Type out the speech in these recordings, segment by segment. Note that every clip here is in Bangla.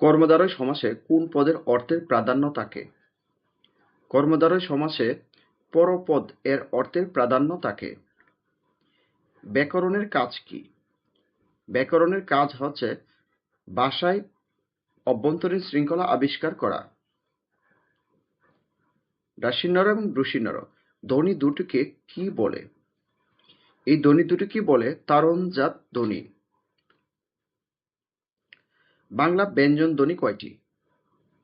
কর্মদ্বারয় সমাসে কোন পদের অর্থের প্রাধান্য থাকে কর্মদ্বারয় সমাসে পরপদ এর অর্থের প্রাধান্য থাকে ব্যাকরণের কাজ কি? ব্যাকরণের কাজ হচ্ছে ভাষায় অভ্যন্তরীণ শৃঙ্খলা আবিষ্কার করা। ডাসিন্নর এবং ব্রুসিন্নর ধ্বনি দুটিকে কি বলে? এই ধ্বনি দুটিকে বলে? তারণজাত ধ্বনি। বাংলা ব্যঞ্জন ধ্বনি কয়টি?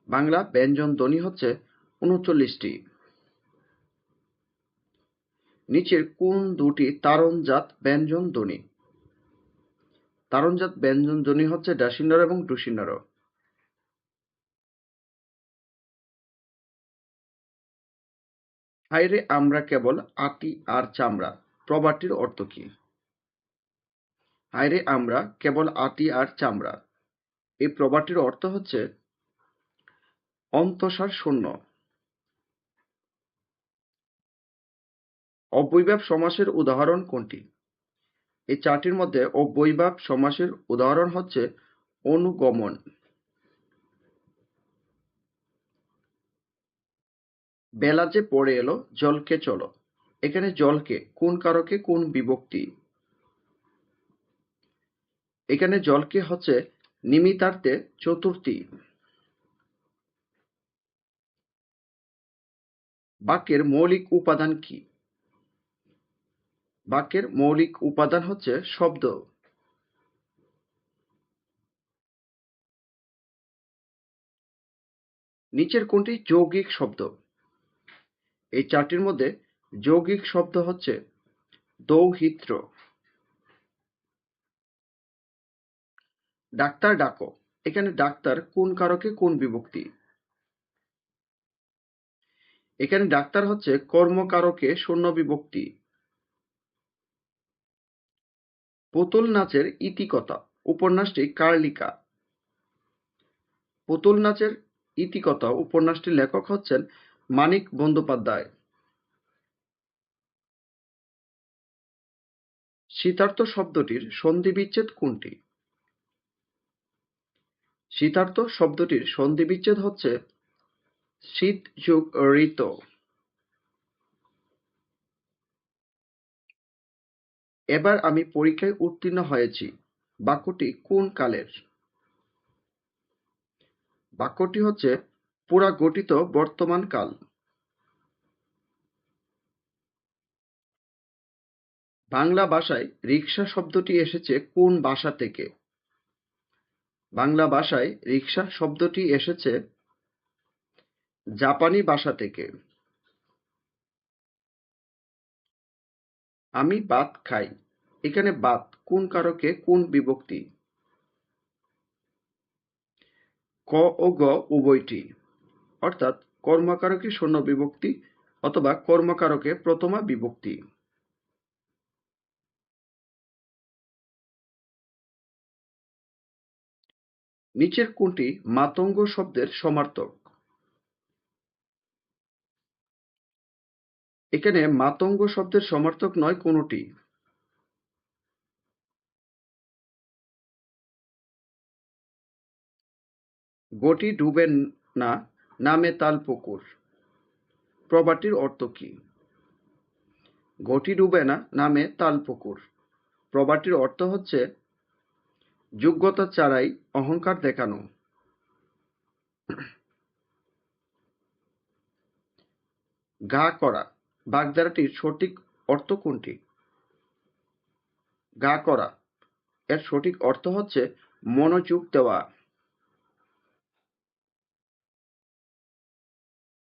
বাংলা ব্যঞ্জন ধ্বনি হচ্ছে উনচল্লিশটি। নিচের কোন দুটি তারণজাত ব্যঞ্জন ধ্বনি? তারণজাত ব্যঞ্জন ধ্বনি হচ্ছে ডাসিন্নর এবং ডুসিন্নর। হাইরে আমরা কেবল আটি আর চামড়া প্রবাদটির অর্থ কি? হাইরে আমরা কেবল আটি আর চামড়া এই প্রবাদটির অর্থ হচ্ছে অন্তঃসার শূন্য। অব্যয়ভাব সমাসের উদাহরণ কোনটি? এই চারটির মধ্যে অব্যয়ভাব সমাসের উদাহরণ হচ্ছে অনুগমন। বেলা যে পড়ে এলো, জলকে চলো। এখানে জলকে, কোন কারকে, কোন বিভক্তি? এখানে জলকে হচ্ছে নিমিতার্থে চতুর্থী বাক্যের মৌলিক উপাদান কি? বাক্যের মৌলিক উপাদান হচ্ছে শব্দ। নিচের কোনটি যৌগিক শব্দ? এই চারটির মধ্যে যৌগিক শব্দ হচ্ছে দৌহিত্র। ডাক্তার ডাকো। এখানে ডাক্তার কোন কারকে কোন বিভক্তি? এখানে ডাক্তার হচ্ছে কর্মকারকে শূন্য বিভক্তি। পুতুল নাচের ইতিকথা, উপন্যাসটি কার লিখা? পুতুল নাচের ইতিকথা, উপন্যাসটির লেখক হচ্ছেন মানিক বন্দ্যোপাধ্যায়। শীতার্থ শব্দটির সন্ধিবিচ্ছেদ কোনটি? শীতার্থ শব্দটির সন্ধিবিচ্ছেদ হচ্ছে শীত যুগ ঋত। এবার আমি পরীক্ষায় উত্তীর্ণ হয়েছি। বাক্যটি কোন কালের? বাক্যটি হচ্ছে পুরা গঠিত বর্তমান কাল। বাংলা ভাষায় রিক্সা শব্দটি এসেছে কোন ভাষা থেকে? বাংলা ভাষায় রিক্সা শব্দটি এসেছে জাপানি ভাষা থেকে। আমি বাত খাই। এখানে বাত কোন কারকে, কোন বিভক্তি? ক ও গ উভয়টি। অর্থাৎ কর্মকারকে শূন্য বিভক্তি অথবা কর্মকারকে প্রথমা বিভক্তি। নিচের কোনটি মাতঙ্গ শব্দের সমার্থক। এখানে মাতঙ্গ শব্দের সমার্থক নয় কোনটি। গটি ডুবে না, নামে তাল পুকুর। প্রবাদটির অর্থ কি? গটি ডুবে না, নামে তাল পুকুর। প্রবাদটির অর্থ হচ্ছে যোগ্যতা ছাড়াই অহংকার দেখানো। গা করা বাগধারাটির সঠিক অর্থ কোনটি? গা করা, এর সঠিক অর্থ হচ্ছে মনোযোগ দেওয়া।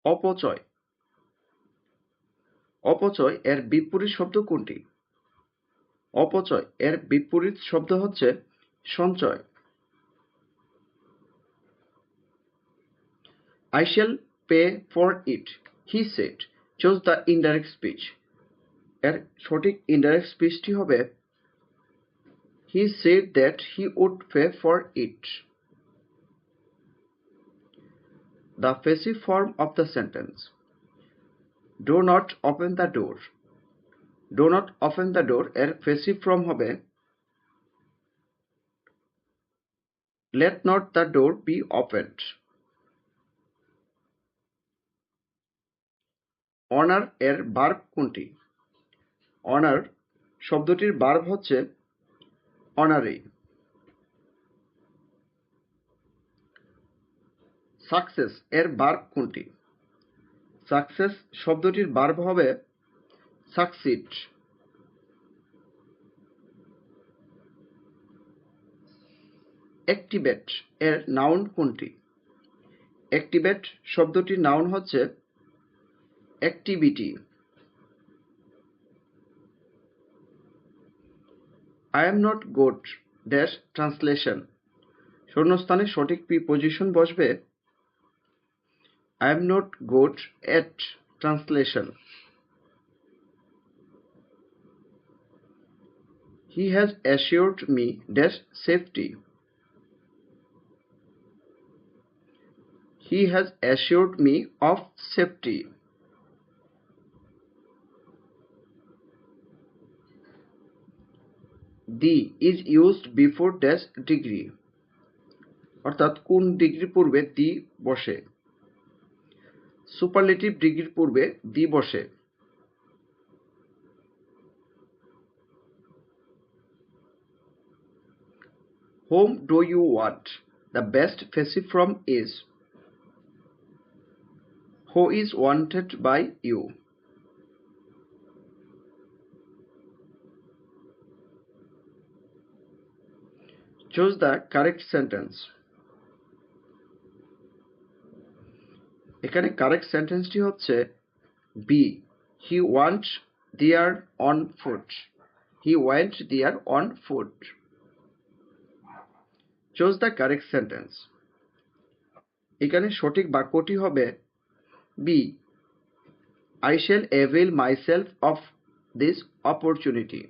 অপচয় অপচয় এর বিপরীত শব্দ কোনটি? অপচয় এর বিপরীত শব্দ হচ্ছে সঞ্চয় I shall pay for it, he said. Choose the indirect speech. এর সঠিক indirect স্পিচটি হবে He said that he would pay for it. The passive form of the sentence. Do not open the door. Do not open the door এর passive form হবে let not the door be opened. Honour এর বার্ব কোনটি? অনার শব্দটির বার্ব হচ্ছে অনারে সাকসেস এর বার্ব কোনটি? সাকসেস শব্দটির বার্ব হবে সাকসিড অ্যাক্টিভেট এর নাউন কোনটি? অ্যাক্টিভেট শব্দটির নাউন হচ্ছে activity. I am not good dash translation শূন্যস্থানে সঠিক প্রিপোজিশন বসবে। I am not good at translation He has assured me, dash safety. He has assured me of safety. The is used before dash degree অর্থাৎ কোন ডিগ্রির পূর্বে দি বসে সুপারলেটিভ ডিগ্রির পূর্বে দি বসে home do you want the best ফেসি from is who is wanted by you Choose the correct sentence. এখানে কারেক্ট সেন্টেন্সটি হচ্ছে B he want there on foot he want there on foot choose the correct sentence এখানে সঠিক বাক্যটি হবে B I shall avail myself of this opportunity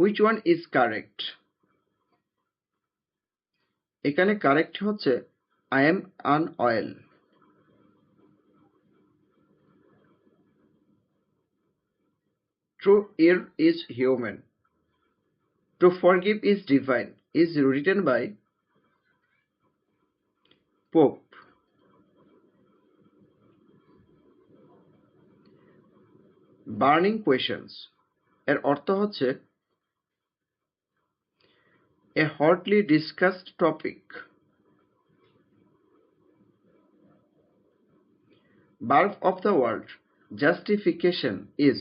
which one is correct এখানে কারেক্ট হচ্ছে I am an oil true err is human to forgive is divine is written by Pope burning questions এর অর্থ হচ্ছে a hotly discussed topic. Verb of the word justification is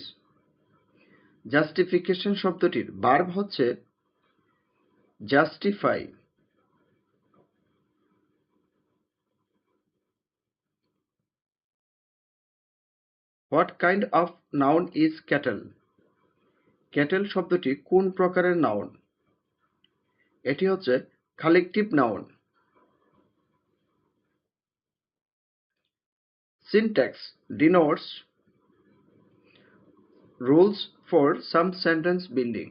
justification শব্দটির verb হচ্ছে justify what kind of noun is cattle cattle শব্দটি কোন প্রকারের নাউন এটি হচ্ছে collective noun syntax denotes rules for some sentence building